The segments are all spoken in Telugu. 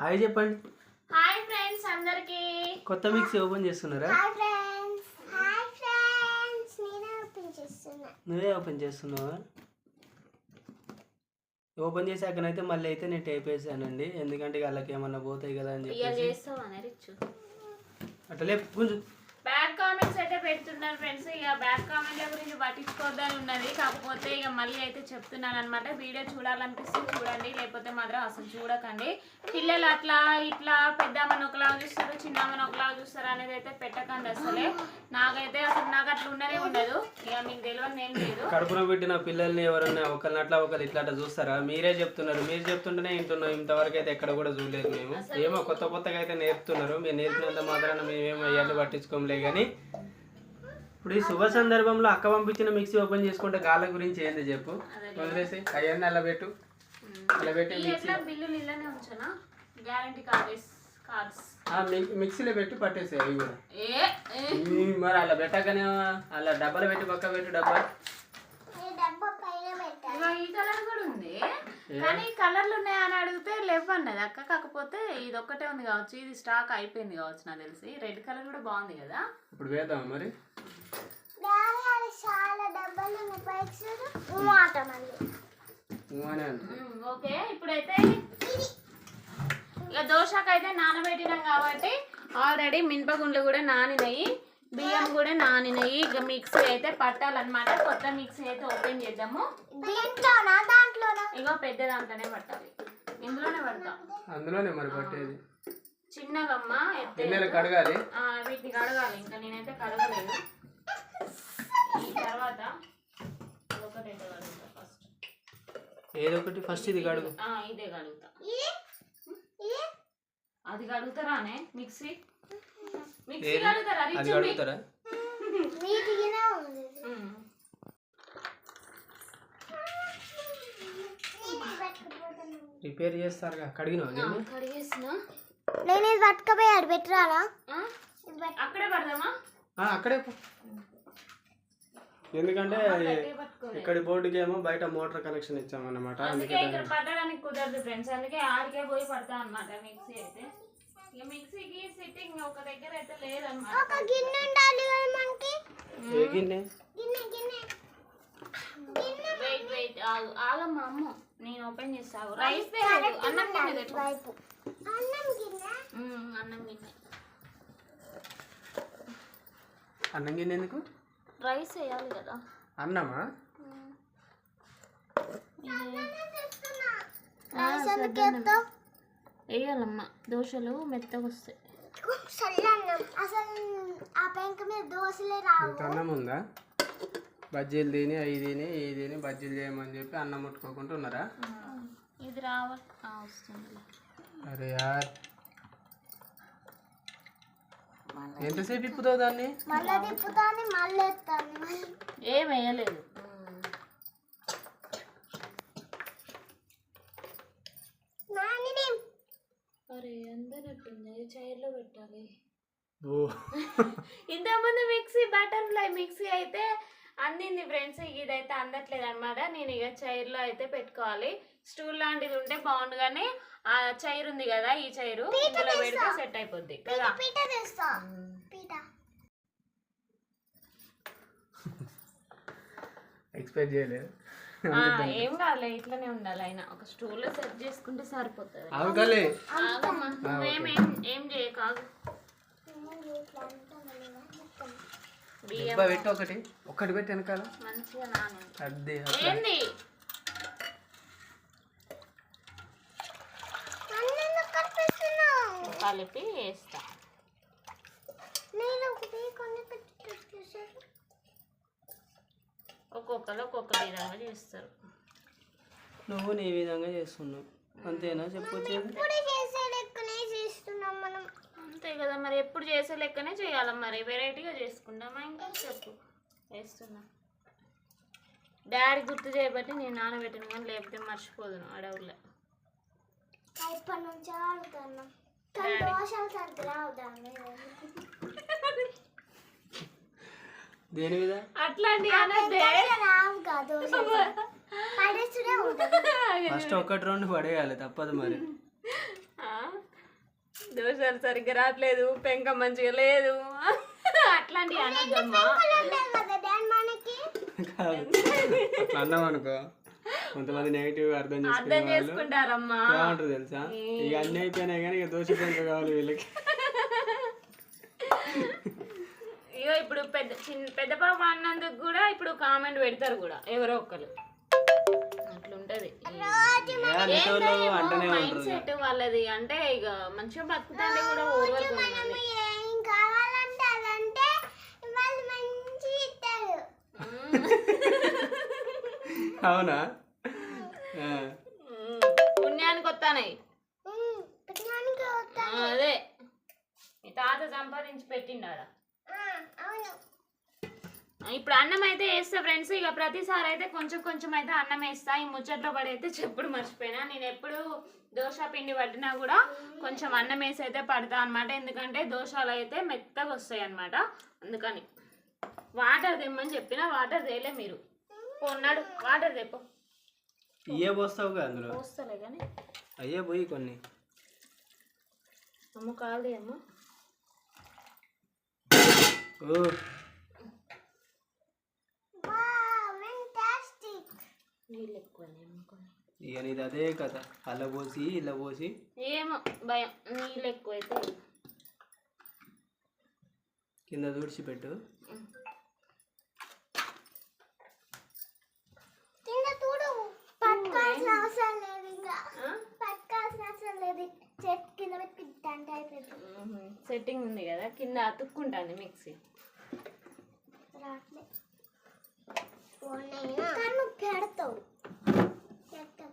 హాయ్ చెప్పండి. హాయ్ ఫ్రెండ్స్ అందరికి. కొత్త మిక్సీ ఓపెన్ చేస్తున్నారా? Hi friends. Hi friends. నేనే ఓపెన్ చేస్తున్నా. నువ్వే ఓపెన్ చేస్తున్నావా? ఓపెన్ చేశాకనైతే మళ్ళీ అయితే నేను టైప్ వేసానండి. ఎందుకంటే వాళ్ళకి ఏమన్నా పోతాయి కదా అని రిచ్చు అట్లా లేపు కొంచెం కామెంట్స్ అయితే పెడుతున్నారు ఫ్రెండ్స్ ఇక బ్యాడ్ కామెంట్ల గురించి పట్టించుకోవద్దని ఉన్నది. కాకపోతే ఇక మళ్ళీ అయితే చెప్తున్నాను అనమాట వీడియో చూడాలనిపిస్తే చూడండి. లేకపోతే మాత్రం అసలు చూడకండి. పిల్లలు అట్లా ఇట్లా పెద్దమ్మని ఒకలాగా చూస్తారు చిన్నమ్మని ఒకలాగా చూస్తారు అనేది అయితే పెట్టకండి అసలే. నాకైతే అసలు నాకు అట్లా ఉండనే ఉండదు. ఇక మీకు తెలియదు ఏం లేదు. కడుపున పెట్టిన పిల్లల్ని ఎవరన్నా ఒకరిని అట్లా ఒకరు ఇట్లా అట్లా చూస్తారా? మీరే చెప్తున్నారు. మీరు చెప్తుంటేనే వింటున్నాం. ఇంతవరకు అయితే ఎక్కడ కూడా చూడలేదు మేము. ఏమో కొత్త కొత్తగా అయితే నేర్పుతున్నారు. మీరు నేర్పినంత మాత్రాన మేమేమో అవన్నీ పట్టించుకోంలే కానీ ఇప్పుడు ఈ శుభ సందర్భంలో అక్క పంపించిన మిక్సీ ఓపెన్ చేసుకుంటే గాల గురించి ఏంది చెప్పు? వదిలేసి అవన్నీ అలా పెట్టు అలా పెట్టి బిల్లులు ఇళ్ళనే ఉంచనా? గ్యారంటీ కార్డ్స్ మిక్సీలో పెట్టి పట్టేసి అవి కూడా. ఏ ఏ. ఈ మరి అలా పెట్టగానే అలా డబ్బాలు పెట్టి పక్క పెట్టి డబ్బా. ఈ కలర్ కూడా ఉంది. కానీ కలర్లు ఉన్నాయని అడిగితే లేవన్నది అక్క. కాకపోతే ఇది ఒక్కటే ఉంది కావచ్చు. ఇది స్టాక్ అయిపోయింది కావచ్చు నాకు తెలిసి. రెడ్ కలర్ కూడా బాగుంది కదా. ఇప్పుడు వేద్దాం మరి? చాలా మళ్ళీ. ఓకే. ఇప్పుడైతే ఇక దోశకు అయితే నానబెట్టినాం కాబట్టి ఆల్రెడీ మినపగుండ్లు కూడా నానినాయి. బియ్యం కూడా నానినాయి. ఇక మిక్సీ అయితే పట్టాలన్నమాట. కొత్త మిక్సీ అయితే ఓపెన్ చేద్దాము. దీంట్లోనా? దాంట్లోనా? ఇగో పెద్ద దాంట్లోనే పట్టాలి ఇందులోనే పడతాం. అందులోనే మరి పట్టేది. చిన్నగమ్మ కడగాలి. ఆ, వీటిని కడగాలి. ఇంకా నేనైతే కడగలేదు. తర్వాత ఒకటి అయితే కడుగుతా ఫస్ట్ ఏదో ఒకటి ఫస్ట్ ఇది కడుగు. ఆ, ఇదే కడుగుతా. అది కడుగుతారానే? మిక్సీ? మిక్సీ? కడుగుతారా? అది. రిపేర్ చేస్తారుగా. కడిగినావు గిన్నె? కడిగేసిన. నేను ఇది పట్టుకపోయి ఆడ పెట్టరాలా? అక్కడే పడదామా? ఆ, అక్కడే. ఎందుకంటే ఇక్కడి బోర్డుకి ఏమో బయట మోటార్ కనెక్షన్ ఇచ్చామన్నమాట. అందుకే అందుకే ఇక్కడ పట్టడానికి కుదరదు ఫ్రెండ్స్. అందుకే ఆడికే పోయి పడతా అన్నమాట మిక్సీ అయితే. ఇక మిక్సీకి సిట్టింగ్ ఒక దగ్గర అయితే లేదన్నమాట. ఒక గిన్నె ఉండాలి కదా మనకి? ఏ గిన్నె? గిన్నె గిన్నె. గిన్నె వెయిట్ వెయిట్ ఆగు ఆగమ్మా అమ్మ. నేను ఓపెన్ చేస్తావు రైస్ అన్నం గిన్నె తెచ్చు. అన్నం గిన్నె? అన్నం గిన్నె. అన్నం గిన్నె ఎందుకు? రైస్ వేయాలి కదా. అన్నమా? వేయాలమ్మా. దోశలు మెత్తగా వస్తాయి. అన్నం ఉందా? బజ్జీలు తిని అవి తిని ఇవి తిని బజ్జీలు చేయమని చెప్పి అన్నం ముట్టుకోకుండా ఉన్నారా? ఇది రావాలి వస్తుంది. అరే యార్. ఎంతసేపు ఇప్పుతావు దాన్ని? మళ్ళీ తిప్పుతాను మళ్ళీ ఎత్తాను. మళ్ళీ ఏం వేయలేదు. నాని అరే అందనట్టుంది చైర్లో పెట్టాలి? ఇంతకుముందు మిక్సీ బటన్ ఫ్లై మిక్సీ అయితే అందింది ఫ్రెండ్స్ ఇదైతే అందట్లేదు అనమాట నేను ఇక చైర్లో అయితే పెట్టుకోవాలి. స్టూల్ లాంటిది ఉంటే బాగుండు కానీ ఆ చైర్ ఉంది కదా ఈ చైరు. ఇందులో పెడితే సెట్ అయిపోద్ది. కదా పీట తెస్తా పీట ఎక్స్పెక్ట్ చేయలేదు. ఆ, ఏం కాదులే ఇట్లనే ఉండాలి అయినా. ఒక స్టూల్ సెట్ చేసుకుంటే సరిపోతుంది. ఆగమ్మా నువ్వేం ఏం ఏం చేయకు ఆగు. బియ్యం డబ్బా పెట్టి ఒకటి. ఒకటి పెట్టి వెనకాల. మంచిగా నానే. అదే ఏంది? నన్ను కనిపిస్తున్నావు కలిపి వేస్తా. నేను ఒకటి కొన్ని పెట్టేసాను ఒక్కొక్కరు ఒక్కొక్క విధంగా చేస్తారు. నువ్వు నీ విధంగా చేస్తున్నావు. అంతేనా? చెప్పొచ్చేది ఇప్పుడు చేసే లెక్కనే చేస్తున్నాం మనం. అంతే కదా మరి ఎప్పుడు చేసే లెక్కనే చేయాలి మరి. వెరైటీగా చేసుకుంటామా ఇంకా? చెప్పు. వేస్తున్నా డాడీ గుర్తు చేయబట్టి నేను నానబెట్టిన కానీ లేకపోతే మర్చిపోదును అడవులే ఇప్పటి నుంచి ఆడుతున్నాం కానీ దోషాలు సరిగ్గా రావు దాని మీద? అట్లాంటి దోషాలు ఫస్ట్ ఒకటి రెండు పడేయాలి తప్పదు మరి. ఆ? దోశలు సరిగ్గా రావట్లేదు పెంక మంచిగా లేదు. అట్లాంటివి అనొద్దమ్మా ఉంటాయి కదా డాన్ మనకి? కాదు. అట్లా అన్నాం అనుకో. కొంతమంది నెగిటివ్ అర్థం చేసుకుంటారమ్మా. తెలుసా? ఇక అన్ని అయిపోయినాయి కానీ ఇక దోశ పెంక కావాలి వీళ్ళకి ఇగో ఇప్పుడు పెద్ద చిన్న పెద్ద పాప అన్నందుకు కూడా ఇప్పుడు కామెంట్ పెడతారు కూడా ఎవరో ఒకరు అట్లుంటది. మైండ్ సెట్ వాళ్ళది అంటే ఇక మంచిగా బతుకుతాండే కూడా అవునా. పుణ్యానికి వస్తానాయి అదే. మీ తాత సంపాదించి అవును ఇప్పుడు అన్నం అయితే వేస్తా ఫ్రెండ్స్. ఇక ప్రతిసారి అయితే కొంచెం కొంచెం అయితే అన్నం వేస్తా ఈ ముచ్చట్లో పడి అయితే చెప్పుడు మర్చిపోయినా. నేను ఎప్పుడు దోశ పిండి పట్టినా కూడా కొంచెం అన్నం వేసి అయితే పడతా అనమాట ఎందుకంటే దోశలు అయితే మెత్తగా వస్తాయి అనమాట అందుకని వాటర్ తెమ్మని చెప్పినా వాటర్ తేలే మీరు. కొన్నాడు వాటర్ తెప్పో. ఇయ్యే పోస్తావుగా అందులో? పోస్తలే కానీ అయ్యే పోయి కొన్ని. అమ్మ కాదు అమ్మ ఓ. నీళ్ళు ఇక నీది అదే కథ. అల్ల పోసి ఇలా పోసి. ఏమో భయం. నీళ్ళు ఎక్కువైతే కింద తుడిచిపెట్టు. కింద చూడు పట్టుకోవాల్సిన అవసరం లేదు ఇంకా. పట్టుకోవాల్సిన అవసరం లేదు. చెట్టు కింద పెట్టి సెట్టింగ్ ఉంది కదా కింద అతుక్కుంటుంది మిక్సీ రాట్లే కానీ నువ్వు పెడతావు. పెడతావు.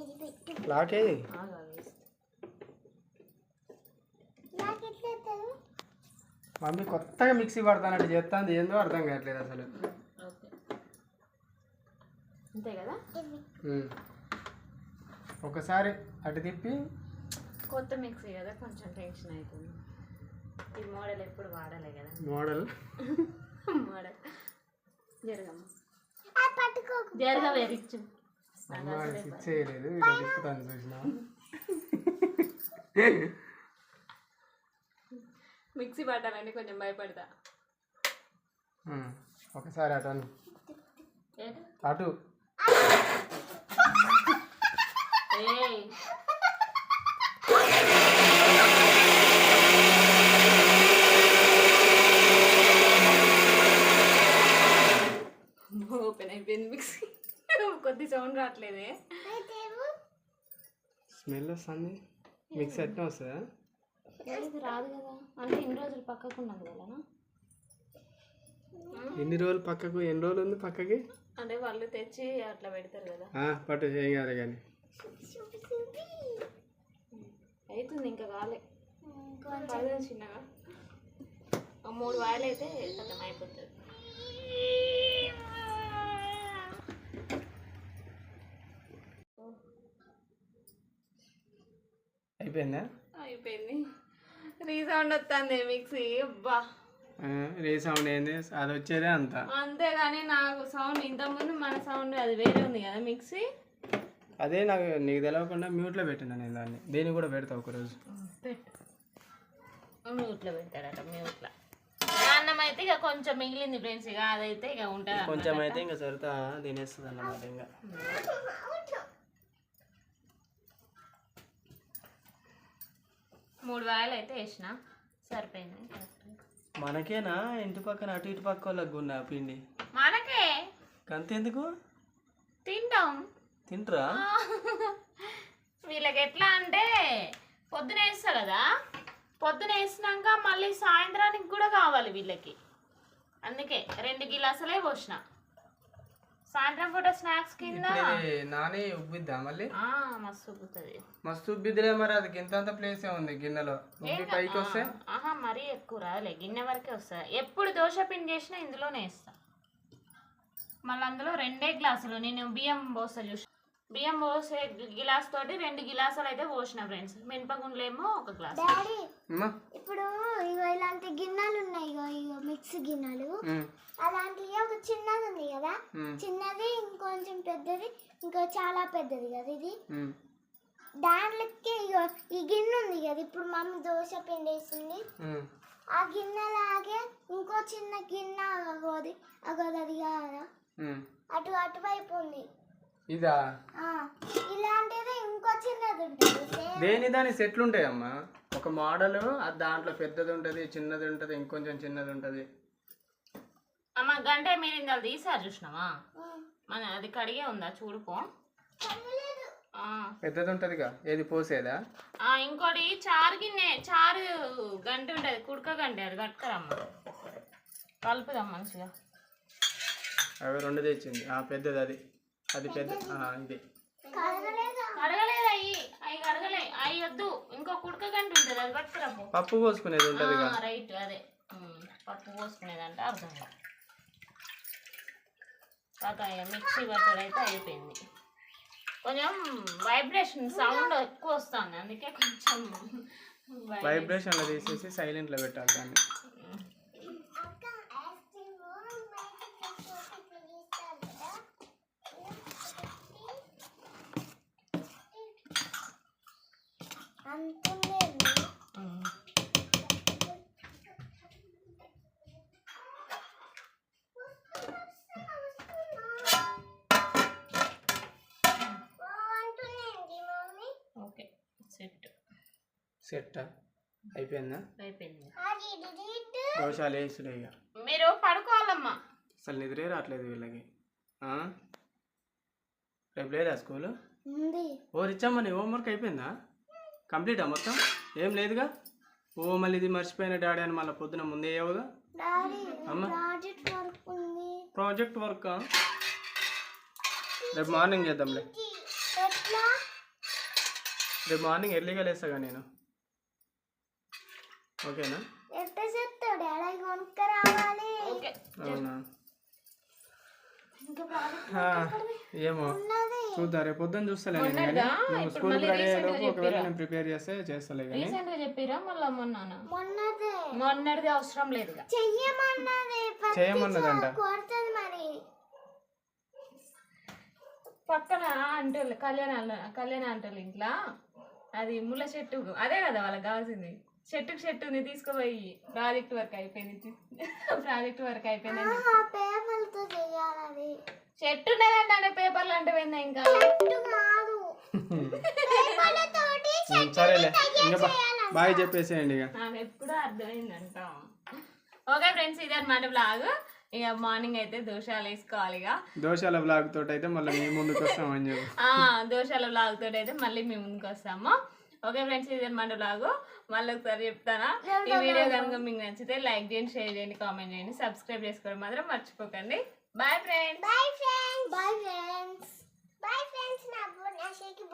ఇది. పెట్టు లాకే మమ్మీ కొత్తగా మిక్సీ పడతానట్టు చేస్తాంది ఏందో అర్థం కావట్లేదు అసలు. ఓకే. అంతే కదా. ఒకసారి అటు తిప్పి కొత్త మిక్సీ కదా కొంచెం టెన్షన్ అవుతుంది ఈ మోడల్ ఎప్పుడు వాడలే కదా. మోడల్? మోడల్. జరగమ్మ. ఆ పట్టుకోకు. జరగ వెరిచ్చు చూసిన? మిక్సీ పట్టాలంటే కొంచెం భయపడతా. ఒకసారి అటు అను. అటు ఏయ్ ఓపెన్ అయిపోయింది మిక్సీ కొద్ది సౌండ్ రావట్లేదే. స్మెల్ వస్తుంది. మిక్సీ ఎట్లా వస్తుందా? ఇది రాదు కదా. అంటే ఇన్ని రోజులు పక్కకు ఉన్నది కదా ఎన్ని రోజులు పక్కకు ఎన్ని రోజులు ఉంది పక్కకి? అంటే వాళ్ళు తెచ్చి అట్లా పెడతారు కదా. ఆ, పట్టు చేయాలి కానీ. చూపి చూపి అవుతుంది ఇంకా కాలే చిన్నగా. ఆ మూడు వాయిలు అయితే అయిపోతుంది. అయిపోయిందా? అయిపోయింది. రీసౌండ్ వస్తుంది మిక్సీ. అబ్బా. రే సౌండ్ ఏంది? అది వచ్చేదే అంత. అంతేగాని నాకు సౌండ్ ఇంతకుముందు మన సౌండ్ అది వేరే ఉంది కదా మిక్సీ? అదే నాకు నీకు తెలియకుండా మ్యూట్లో పెట్టినా నేను దాన్ని. దేన్ని కూడా పెడతా ఒకరోజు. పెట్టు. మ్యూట్లో పెట్టాడట మ్యూట్లో. అన్నం అయితే ఇక కొంచెం మిగిలింది ఫ్రెండ్స్ ఇక అదైతే ఇక ఉంటుంది కొంచెం అయితే ఇంకా సరితా తినేస్తుంది అన్నమాట ఇంకా మూడు వాయిలు అయితే వేసిన. సరిపోయింది. మనకేనా? ఇంటి పక్కన అటు ఇటు పక్క వాళ్ళకి ఉన్న పిండి? మనకే. అంతెందుకు తింటాం. తింటరా? వీళ్ళకి ఎట్లా అంటే పొద్దున వేస్తా కదా. పొద్దున వేసినాక మళ్ళీ సాయంత్రానికి కూడా కావాలి వీళ్ళకి. అందుకే రెండు గిలాసులే పోసిన. సాయంత్రం పూట స్నాక్స్ కింద? నాని ఉబ్బిద్దా మళ్ళీ? ఆ, మస్తు ఉబ్బుతుంది. మస్తు ఉబ్బిద్దిలే మరి అది. గింతంత ప్లేసే ఉంది గిన్నెలో? ఉబ్బి పైకి వస్తే? ఆహా మరీ ఎక్కువ రాదులే. గిన్నె వరకే వస్తుంది ఎప్పుడు దోశ పిండి చేసినా ఇందులోనే వేస్తా. మళ్ళీ అందులో రెండే గ్లాసులు. నేను బియ్యం పోస్తా చూసి బియ్యం పోసే గిలాస్ తోటి రెండు గిలాసులు అయితే పోసిన ఫ్రెండ్స్. మినపగుండ్లేమో ఒక గ్లాస్. డాడీ అమ్మా. ఇప్పుడు ఇగో ఇలాంటి గిన్నెలు ఉన్నాయి ఇగో ఇగో మిక్స్ గిన్నెలు. ఉమ్. అలాంటివి ఒక చిన్నది ఉంది కదా. చిన్నది ఇంకొంచెం పెద్దది ఇంకో చాలా పెద్దది కదా ఇది. దాంట్లోకి ఇగో ఈ గిన్నె ఉంది కదా ఇప్పుడు మమ్మీ దోశ పిండి వేసింది. ఆ గిన్నెలాగే ఇంకో చిన్న గిన్నె అగోది అగోది అది కాదా. అటు అటువైపు ఉంది. ఇదా? ఆ, ఇలాంటిది ఇంకో చిన్నది ఉంటుంది దేని దాని సెట్లు ఉంటాయమ్మా ఒక మోడల్ దాంట్లో పెద్దది ఉంటుంది చిన్నది ఉంటుంది ఇంకొంచెం చిన్నది ఉంటుంది అమ్మ గంట మీరు ఇందాక తీసారు చూసినావా? మన అది కడిగే ఉందా? చూడుకో. పెద్దది ఉంటుందిగా ఏది పోసేదా? ఆ, ఇంకోటి చారు గిన్నె చారు గంట ఉంటుంది కుడక గంట అది కట్టుకరమ్మ. కలుపుదాం మంచిగా. అవి రెండు తెచ్చింది. ఆ పెద్దది అది. అది పెద్ద ఇది. కడగలేదు అయ్యి. అవి వద్దు. ఇంకో కుడక గంట ఉంటుంది. అది పట్టుకురాపో పప్పు పోసుకునేది ఉంటుందిగా. రైట్ అదే. పప్పు పోసుకునేదంటే అర్థం కాదు. మిక్సీ పచ్చడి అయితే అయిపోయింది. కొంచెం వైబ్రేషన్ సౌండ్ ఎక్కువ వస్తుంది. అందుకే కొంచెం. వైబ్రేషన్లో తీసేసి సైలెంట్లో పెట్టాలి దాన్ని అక్క ఐస్ క్రీమ్ బయట తీస్తారు కదా అంతుండేది ఉమ్. అంటుండేది మమ్మీ ఓకే సెట్ సెట్ అయిపోయిందా? అయిపోయింది. దోషాలు వేసుడే ఇక. మీరు పడుకోవాలమ్మా. అసలు నిద్రే రావట్లేదు వీళ్ళకి. ఆ? రేపు లేదా స్కూలు? ఉంది. ఓ రిచ్చమ్మ నీ హోంవర్క్ అయిపోయిందా? కంప్లీటా మొత్తం? ఏం లేదుగా? ఓ మళ్ళీ ఇది మర్చిపోయిన డాడీ అని మళ్ళీ పొద్దున ముందే అయ్యావుగా అమ్మ. ప్రాజెక్ట్ వర్క్ ఉంది. Project work? రేపు మార్నింగ్ చేద్దాంలే. రేపు మార్నింగ్ ఎర్లీగా లేస్తాగా నేను. ఓకేనా? ఎట్లా చెప్తావు డాడీ కొనుక్క రావాలి? ఓకే. అవునా? ఇంకా ప్రాజెక్ట్ ఆ, ఏమో. చూద్దాం రేపు పొద్దున్న చూస్తలే నేను. స్కూల్ ఒకవేళ చెప్పిరా? నేను ప్రిపేర్ చేస్తే చేస్తలే కానీ. రీసెంట్గా చెప్పిరా మళ్ళా మొన్న మొన్నదే. మొన్నటిది అవసరం లేదుగా. చెయ్యమన్నది. ప్రతి చేయమన్నదంట. సారి కొడుతుంది మరి. పక్కన అంటే కళ్యాణ కళ్యాణ అంటారు ఇంట్లో. అది ముళ్ళ చెట్టు. అదే కదా వాళ్ళకి కావాల్సింది. చెట్టుకు చెట్టు ఉంది తీసుకుపోయి ప్రాజెక్ట్ వర్క్ అయిపోయింది. ప్రాజెక్ట్ వర్క్ అయిపోయింది పేపర్లతో చెయ్యాలి చెట్టు ఉన్నదంటే పేపర్లు అంటే పోయిందా ఇంకా? చెట్టు కాదు. సరేలే. ఇంకా బా బాయ్ చెప్పేసేయండి ఇక. నాకు ఎప్పుడూ అర్థమైందంట. ఓకే ఫ్రెండ్స్ ఇదే అనమాట బ్లాగ్ ఇక మార్నింగ్ అయితే దోషాలు వేసుకోవాలి ఇక. దోషాల బ్లాగ్ తోటి అయితే మళ్ళీ మీ ముందుకు వస్తామని చెప్పి. ఆ, దోషాల బ్లాగ్ తోటి అయితే మళ్ళీ మేము ముందుకు వస్తాము ఓకే ఫ్రెండ్స్ ఇది మన లాగు. మళ్ళీ ఒకసారి చెప్తానా? ఈ వీడియో కనుక మీకు నచ్చితే లైక్ చేయండి షేర్ చేయండి కామెంట్ చేయండి సబ్స్క్రైబ్ చేసుకోవడం మాత్రం మర్చిపోకండి. Bye friends bye friends bye friends bye friends నా షేకి